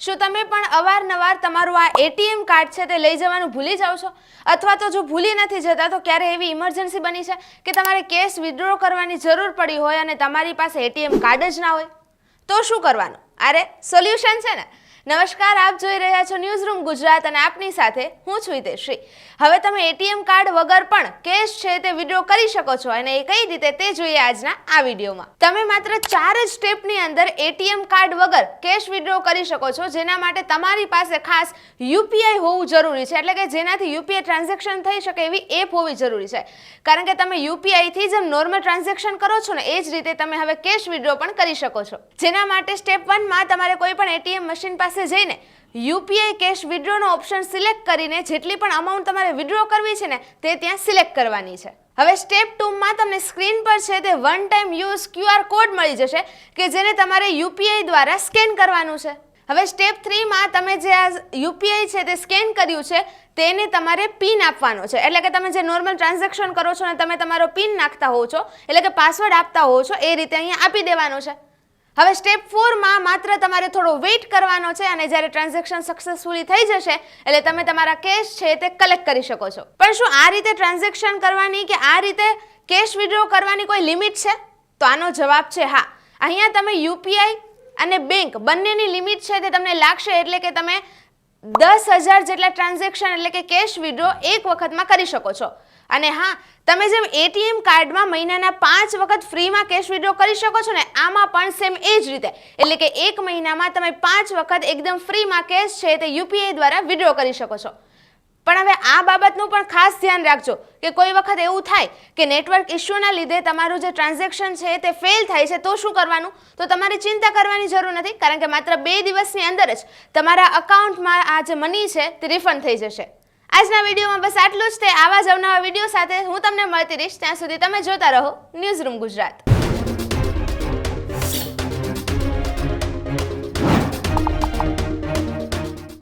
શું તમે પણ અવારનવાર તમારું આ એટીએમ કાર્ડ છે તે લઈ જવાનું ભૂલી જાઓ છો? અથવા તો જો ભૂલી નથી જતા, તો ક્યારે એવી ઇમરજન્સી બની છે કે તમારે કેશ વિથડ્રો કરવાની જરૂર પડી હોય અને તમારી પાસે એટીએમ કાર્ડ જ ના હોય? તો શું કરવાનું? અરે સોલ્યુશન છે ને. નમસ્કાર, આપ જોઈ રહ્યા છો ન્યૂઝ રૂમ ગુજરાત અને આપની સાથે હું છું હિતેશ્રી હવે તમે એટીએમ કાર્ડ વગર પણ કેશ છે તે વિડ્રો કરી શકો છો અને એ કઈ રીતે તે જોઈએ આજના આ વિડીયોમાં. તમે માત્ર ચાર જ સ્ટેપની અંદર એટીએમ કાર્ડ વગર કેશ વિડ્રો કરી શકો છો, જેના માટે તમારી પાસે ખાસ યુપીઆઈ હોવું જરૂરી છે. એટલે કે જેનાથી યુપીઆઈ ટ્રાન્ઝેક્શન થઈ શકે એવી એપ હોવી જરૂરી છે. કારણ કે તમે યુપીઆઈથી જેમ નોર્મલ ટ્રાન્ઝેક્શન કરો છો ને, એ જ રીતે તમે હવે કેશ વિડ્રો પણ કરી શકો છો. જેના માટે સ્ટેપ વનમાં તમારે કોઈ પણ એટીએમ મશીન પાસે જઈને યુપીઆઈ કેશ વિડ્રોનો ઓપ્શન સિલેક્ટ કરીને જેટલી પણ અમાઉન્ટ તમારે વિડ્રો કરવી છે ને, તે ત્યાં સિલેક્ટ કરવાની છે. હવે સ્ટેપ ટુમાં તમને સ્ક્રીન પર છે તે one time use QR code મળી જશે કે જેને તમારે યુપીઆઈ દ્વારા સ્કેન કરવાનું છે. હવે સ્ટેપ થ્રીમાં તમે જે આ યુપીઆઈ છે તે સ્કેન કર્યું છે, તેને તમારે પિન આપવાનો છે. એટલે કે તમે જે નોર્મલ ટ્રાન્ઝેક્શન કરો છો ને, તમે તમારો પિન નાખતા હોવ છો, એટલે કે પાસવર્ડ આપતા હોવ છો, એ રીતે અહીંયા આપી દેવાનો છે. હવે સ્ટેપ ફોરમાં માત્ર તમારે થોડો વેઇટ કરવાનો છે અને જ્યારે ટ્રાન્ઝેક્શન સક્સેસફુલી થઈ જશે, એટલે તમે તમારા કેશ છે તે કલેક્ટ કરી શકો છો. પણ શું આ રીતે ટ્રાન્ઝેક્શન કરવાની કે આ રીતે કેશ વિડ્રો કરવાની કોઈ લિમિટ છે? તો આનો જવાબ છે હા. અહીંયા તમે યુપીઆઈ અને બેંક બંનેની લિમિટ છે તે તમને લાગશે એટલે કે તમે દસ હજાર જેટલા ટ્રાન્ઝેક્શન એટલે કે કેશ વિડ્રો એક વખતમાં કરી શકો છો. અને હા, તમે જેમ એટીએમ કાર્ડમાં મહિનાના પાંચ વખત ફ્રીમાં કેશ વિડ્રો કરી શકો છો ને, આમાં પણ સેમ એ જ રીતે. એટલે કે એક મહિનામાં તમે પાંચ વખત એકદમ ફ્રીમાં કેશ છે તે યુપીઆઈ દ્વારા વિડ્રો કરી શકો છો. પણ હવે આ બાબતનું પણ ખાસ ધ્યાન રાખજો કે કોઈ વખત એવું થાય કે નેટવર્ક ઇશ્યુના લીધે તમારું જે ટ્રાન્ઝેક્શન છે તે ફેલ થાય છે, તો શું કરવાનું? તો તમારે ચિંતા કરવાની જરૂર નથી, કારણ કે માત્ર બે દિવસની અંદર જ તમારા અકાઉન્ટમાં આ જે મની છે તે રિફંડ થઈ જશે. આજના વિડીયોમાં બસ આટલું જ તે. આવા જ અવનવા વીડિયો સાથે હું તમને મળતી રહીશ. ત્યાં સુધી તમે જોતા રહો ન્યૂઝ રૂમ ગુજરાત.